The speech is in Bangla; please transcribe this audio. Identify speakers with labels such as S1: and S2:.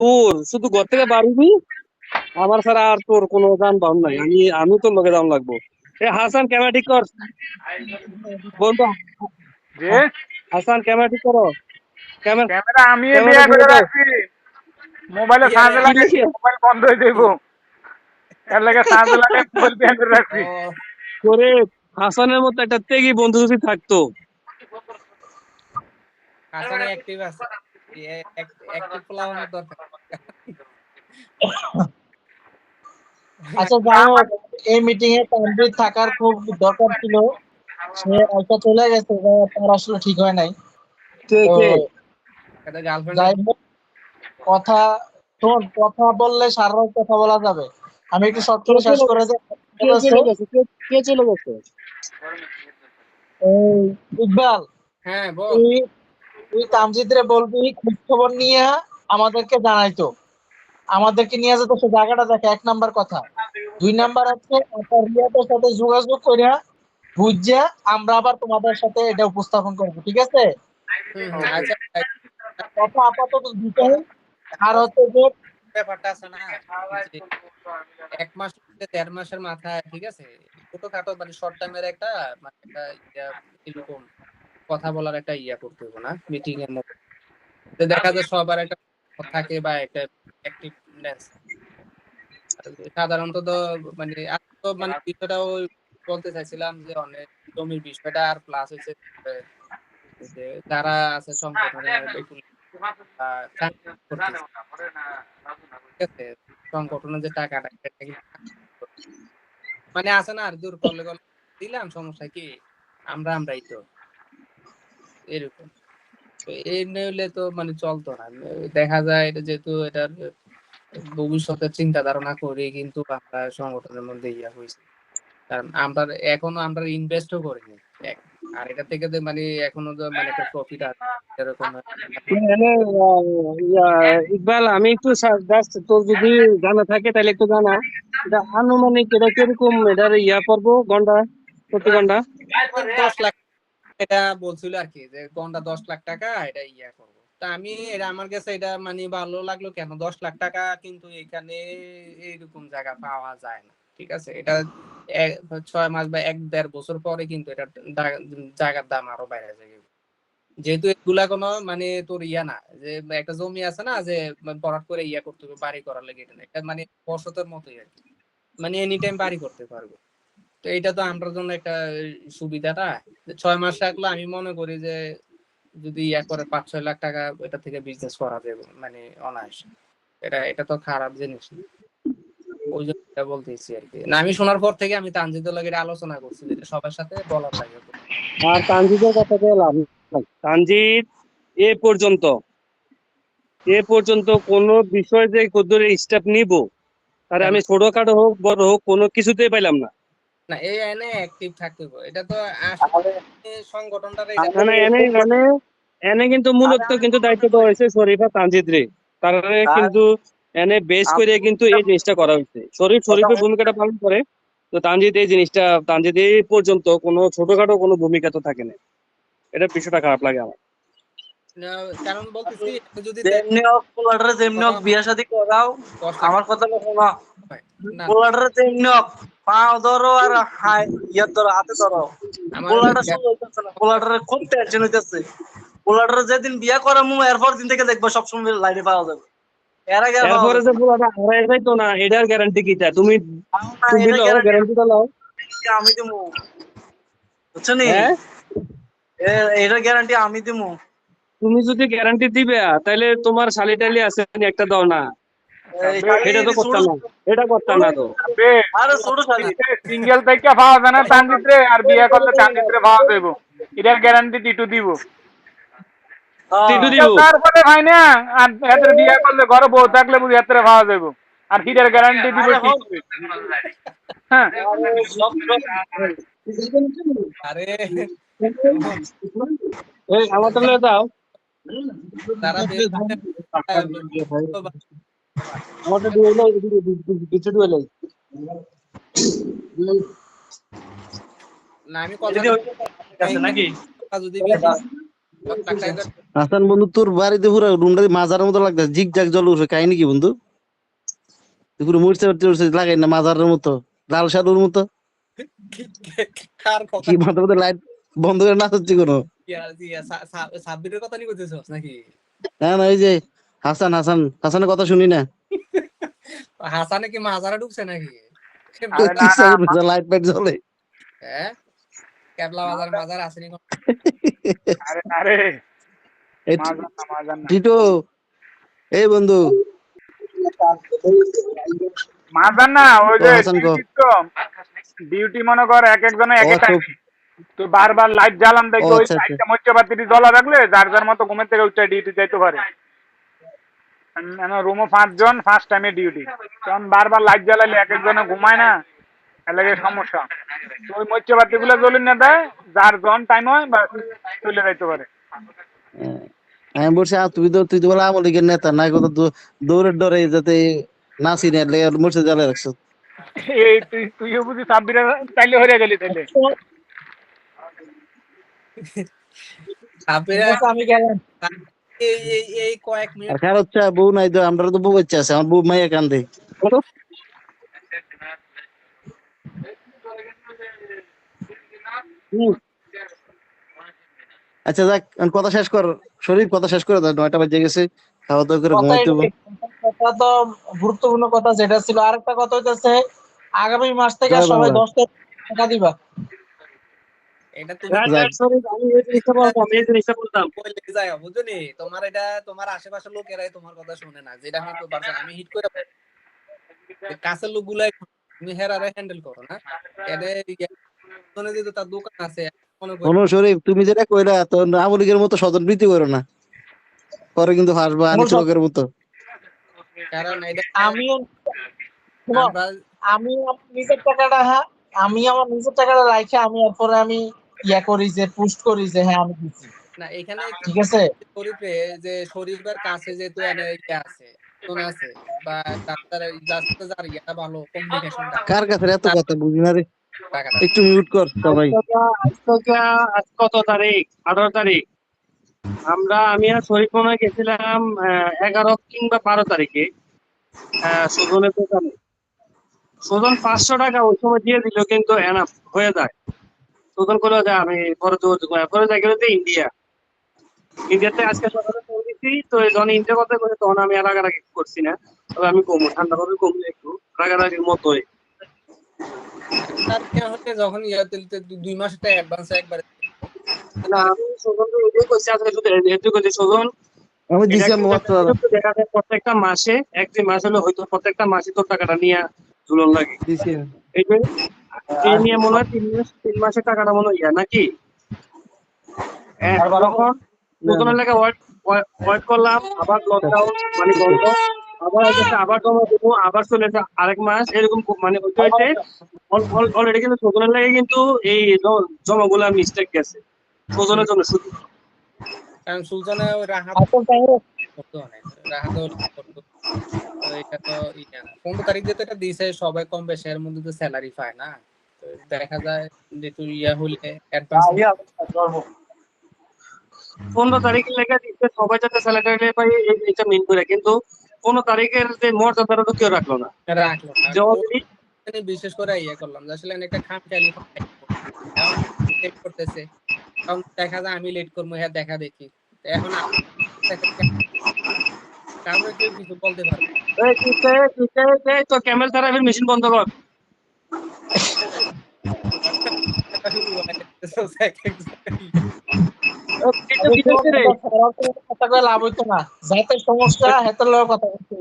S1: তোর শুধু ঘর থেকে বাড়িবি আমার ছাড়া আর তোর কোনো যানবাহন নাই। আমি আমি তোর লোকে যাওয়া লাগবো। এ হাসান ক্যামেরা ঠিক কর। বন্ধু
S2: যে?
S1: হাসান ক্যামেরা ঠিক করো। ক্যামেরা
S2: আমি মোবাইলে চার্জ মোবাইল বন্ধ হয়ে যাইব। এর লাগে চার্জ লাগে মোবাইল করে রাখছি।
S1: করে হাসানের মতো একটা তেগি বন্ধু যদি থাকতো।
S3: হাসানে অ্যাক্টিভ আছে। অ্যাক্টিভ পোলাওয়ানোর দরকার।
S4: আচ্ছা যাই হোক এই মিটিং এ তানভীর থাকার খুব দরকার ছিল। সে একটা চলে গেছে তার আসলে ঠিক হয় নাই। কথা শোন কথা বললে সারা কথা বলা যাবে। আমি একটু শর্ট করে শেষ করে
S1: কে চলে গেছে?
S4: ইকবাল।
S3: হ্যাঁ বল।
S4: তুই তামজিদরে বলবি খোঁজ খবর নিয়ে আমাদেরকে জানাইতো আমাদেরকে নিয়ে যেত সে জায়গাটা দেখে এক নাম্বার কথা। দুই নাম্বার আপনার রিয়াদের সাথে যোগাযোগ করে বুঝিয়া আমরা আবার তোমাদের সাথে এটা উপস্থাপন করব ঠিক আছে?
S3: আচ্ছা
S4: কথা আপাতত আর হচ্ছে যে
S3: ব্যাপারটা আছে না এক মাস দেড় মাসের মাথায় ঠিক আছে? ছোটখাটো মানে শর্ট টাইমের একটা মানে একটা এরকম। কথা বলার একটা ইয়া করতে হবে না মিটিং এর মধ্যে। দেখা যায় সবার একটা থাকে বা একটা অ্যাক্টিভনেস সাধারণত তো মানে মানে বিষয়টা ওই বলতে চাইছিলাম যে অনেক জমির বিষয়টা আর প্লাস হচ্ছে যারা আছে সংগঠনে সংগঠনের যে টাকাটা মানে আছে না, আর দূর করলে দিলাম, সমস্যা কি? আমরা আমরাই তো। এরকম। তো এই নইলে তো মানে চলতো না। দেখা যায় এটা যেহেতু এটার ভবিষ্যতের চিন্তা ধারণা করে কিন্তু আমরা সংগঠনের মধ্যে ইয়া হয়েছে। কারণ আমরা এখনও আমরা ইনভেস্টও করিনি। আর এটা থেকে যে মানে এখনও যে মানে একটা প্রফিট আছে এরকম
S1: ইয়া, ইকবাল আমি একটু জাস্ট তোর যদি জানা থাকে তাহলে একটু জানা। এটা আনুমানিক এটা কীরকম এটার ইয়া করব ঘণ্টা প্রতি ঘণ্টা?
S3: দশ লাখ এটা বলছিল আর কি যে ঘণ্টা দশ লাখ টাকা, এটা ইয়া করব। তা আমি এটা আমার কাছে এটা মানে ভালো লাগল কেন? দশ লাখ টাকা কিন্তু এখানে এইরকম জায়গা পাওয়া যায় না, ঠিক আছে? এটা ছয় মাস বা এক, দেড় বছর পরে কিন্তু এটা জায়গার দাম আরও বাইরে যায়। যেহেতু এগুলা কোনো মানে তোর ইয়া না, যে একটা জমি আছে না, যে বরাদ করে ইয়া করতে হবে, বাড়ি করার লাগে এটা মানে বসতের মতোই আর কি মানে এনি টাইম বাড়ি করতে পারবে। তো এটা তো আমার জন্য একটা সুবিধাটা। ছয় মাস রাখলে আমি মনে করি যে যদি ইয়া করে পাঁচ ছয় লাখ টাকা এটা থেকে বিজনেস করা যাবে মানে অনায়াসে। এটা এটা তো খারাপ জিনিস। ওই জন্য বলতেছি আর কি। আমি শোনার পর থেকে আমি তানজিদের লগে আলোচনা করছি যেটা সবার সাথে বলার লাগে।
S1: আর তানজিদের কথা বললাম তানজিদ, এ পর্যন্ত এ পর্যন্ত কোন বিষয় যে কদ্দুর স্টেপ নিব তারে আমি ছোটখাটো হোক, বড় হোক, কোনো কিছুতেই পাইলাম না।
S3: না এই এনে অ্যাক্টিভ থাকতে হবে। এটা তো আসলে সংগঠনটার
S1: এনে এনে এনে কিন্তু মূলত কিন্তু দায়িত্ব দেওয়া হয়েছে শরীফা তানজিদ রে। তারা কিন্তু এনে বেস করে কিন্তু এই জিনিসটা করা হয়েছে। শরীফ শরীফের ভূমিকাটা পালন করে। তো তানজিদ এই জিনিসটা তানজিদ এই পর্যন্ত কোনো ছোটখাটো কোনো ভূমিকা তো থাকে না। এটা বিষয়টা খারাপ লাগে আমার।
S3: কারণ বলতেছি যদি
S5: যেমনি হোক পোলাটারে যেমনি হোক বিয়া শাদি করাও আমার কথা শোনো।
S3: না,
S5: পোলাটারে যেমনি হোক। পাও ধরো আর হাই ইয়া ধরো হাতে ধরো। পোলাটা শুরু হইতেছে না পোলাটারে খুব টেনশন হইতেছে। পোলাটারে যেদিন বিয়া করামু এরপর দিন থেকে দেখব সবসময় লাইনে পাওয়া যাবে। এর আগে
S1: এরপরে যে পুরোটা হারাই যাইতো না এটার গ্যারান্টি কি তা? তুমি
S5: না।
S1: তুমি
S5: এটা
S1: লও
S5: guarantee
S1: গ্যারান্টিটা লও
S5: আমি দিমু। বুঝছ নি
S1: হ্যাঁ
S5: এটার গ্যারান্টি আমি দিমু।
S1: তুমি যদি গ্যারান্টি দিবে তাহলে তোমার শালি টালি আছে একটা দাও না। এটা তো করতাম না। এটা করতাম না তো।
S5: আরে ছোট
S2: সিঙ্গেল থেকে পাওয়া যায় না তানজিত রে আর বিয়ে করলে তানজিত রে পাওয়া যাইব এটার গ্যারান্টি টিটু দিব।
S5: হ্যাঁ।
S1: টিটু দিব।
S2: তারপরে ভাই না আর এদের বিয়ে করলে ঘরে বউ থাকলে বুঝি এতে পাওয়া যাইব আর হিটার গ্যারান্টি দিব হ্যাঁ।
S5: আরে।
S1: এই আমার তো দাও।
S3: তারা বের করে-
S1: আমার তো কিছু দুয়ে লই
S3: না আমি
S5: নাকি?
S3: যদি
S6: হাসান বন্ধু তোর বাড়িতে পুরো রুমটা মাজারের মতো লাগতেছে জিগ জাগ জল উঠে কাহিনী কি বন্ধু? তুই পুরো মরছে মরছে লাগাই না মাজারের মতো লাল সাদুর মতো? কি মাথার মধ্যে লাইট বন্ধ করে না হচ্ছে কোনো
S3: সাব্বিরের কথা নিয়ে নাকি?
S6: হ্যাঁ না ওই যে হাসান হাসান হাসানের কথা শুনি না।
S3: হাসানে কি মাজারা ঢুকছে নাকি?
S6: লাইট ফাইট জ্বলে?
S3: হ্যাঁ ক্যাবলা বাজার মাজার আসেনি?
S2: আরে আরে।
S6: টিটো এই বন্ধু।
S2: মাজার না ওই যে ডিউটি মনে কর এক একজনে এক এক টাইম। তো বারবার লাইট জ্বালান দেখবে
S6: ও,
S2: ওই
S6: আচ্ছা, আচ্ছা।
S2: লাইটটা মচ্চবাতিটি জ্বলা রাখলে যার যার মতো ঘুমের থেকে উঠে ডিউটি যাইতে পারে। রুমও পাঁচজন? ফার্স্ট টাইমে ডিউটি কারণ বারবার লাইট জ্বালালে এক একজনে ঘুমায় না। এর লাগে সমস্যা। তো ওই মচ্চবাতি গুলো জ্বলে না দেয় যার জন টাইম হয় বা চলে যাইতে পারে।
S6: আমি বলছি তো তুই তো বলে আমল নেতা না কত দৌড়ের ডরে যাতে নাসি না লেগে মরছে জ্বালা রাখছো।
S2: এই তুই তুইও বুঝি সাব্বিরে তাইলে হয়ে গেলি তাইলে।
S3: সাব্বির
S4: আমি গেলাম।
S3: এই এই এই কয়েক মিনিট।
S6: খারাপ চা বউ নাই তো আমরা তো বউ বাচ্চা আছে আমার বউ মাইয়া কান্দে। আচ্ছা যাক কথা শেষ কর। শরীর কথা শেষ করে দাও নয়টা বাজে গেছে খাওয়া দাওয়া করে
S4: কথা
S6: ঘুমাইতে হবে।
S4: কথা তো গুরুত্বপূর্ণ কথা যেটা ছিল। আরেকটা কথা হইতেছে আগামী মাস থেকে সবাই
S6: বাংলা।
S4: দশ টাকা দিবা।
S3: এটা তুমি
S1: আমি এই জিনিসটা বলতাম।
S3: যায় তোমার এটা তোমার আশেপাশের লোকেরাই তোমার কথা শুনে না যেটা আমি তো আমি হিট করে কাছের লোকগুলাই তুমি হেরারে হ্যান্ডেল করো না? মনে যেহেতু তার দোকান আছে
S6: শরীফ তুমি যেটা কইলা তো আওয়ামী লীগের মতো স্বজন প্রীতি করো না। পরে কিন্তু হাসবা আনিস লোকের মতো।
S3: কারণ এটা
S4: আমিও শোনো, আমি আমার নিজের টাকাটা হ্যাঁ? আমি আমার নিজের টাকাটা রাখে আমি এরপরে আমি ইয়া করি যে পোস্ট করি যে হ্যাঁ আমি দিচ্ছি
S3: না এখানে
S4: ঠিক আছে?
S3: শরীফে যে শরীফের কাছে যেহেতু এনে ইয়ে আছে ফোন আছে বা ডাক্তার যার যার ইয়েটা ভালো কমিউনিকেশনটা
S6: কার কাছে এত কথা বুঝি না রে। একটু মিউট কর সবাই।
S1: আজ কত তারিখ? আঠারো তারিখ। আমরা আমি আর শরীফ মনে গেছিলাম আহ, এগারো কিংবা বারো তারিখে সুজনের দোকানে। সুজন পাঁচশো টাকা ওই সময় দিয়ে দিল কিন্তু এনাফ হয়ে যায়। সুজন করল যে আমি পরে যোগাযোগ করব। পরে যাই গেলো যে ইন্ডিয়া ইন্ডিয়াতে আজকে সকালে ফোন দিচ্ছি তো যখন ইন্ডিয়া কথা করে তখন আমি আর রাগারাগি করছি না। তবে আমি কমু ঠান্ডা ভাবে কমলে একটু রাগারাগির মতোই।
S3: তার কি হচ্ছে যখন দুই মাস একটা অ্যাডভান্স একবার
S1: না আমি সুজনকে এটাই করছি আজকে শুধু এটাই করছি সুজন
S6: আমি দিছি আমি
S1: কিন্তু
S6: মাত্র
S1: একটু দেখা যায় প্রত্যেকটা মাসে এক দুই মাস হলে হয়তো প্রত্যেকটা মাসে তোর টাকাটা নিয়ে ঝুলন লাগে।
S6: দিছি
S1: এই যে এই নিয়ে মনে হয় তিন মাস তিন মাসের টাকাটা মনে হয় নাকি? তখন নতুন এলাকা ওয়াইট ওয়াইট করলাম আবার লকডাউন মানে বন্ধ। আবার আবার জমা দেবো আবার চলে আরেক মাস এরকম মানে হইতে হইতে অলরেডি কিন্তু সজনের লাগে কিন্তু এই জ- জমাগুলা মিস্টেক গেছে। সজনের জন্য শুধু।
S3: কারণ সুলতানে রাহাত অনেক রাহাত তো এটা তো ইয়া। পনেরো তারিখ যেহেতু এটা দিয়েছে সবাই কম বেশি এর মধ্যে তো স্যালারি পায় না। তো দেখা যায় যে তুই ইয়া হলে অ্যাডভান্স
S1: পনেরো তারিখের লেগে দিচ্ছে সবাই যাতে স্যালারি পাই মেন করে। কিন্তু পনেরো তারিখের যে মর্যাদাটা তো কেউ রাখল না।
S3: রাখল না। বিশেষ করে ইয়ে করলাম আসলে একটা খাম চালি লেট করতেছে। তখন দেখা যায় আমি লেট করব হ্যাঁ দেখা দেখি। এখন কাউকে কেউ কিছু বলতে পারবে
S1: তো ক্যামেল থেরাপির মেশিন বন্ধ কর ও, কিছু কিছু রে।
S4: কথা কয়ে লাভ হইতো না যাতে সমস্যা হেতার কথা বলতে।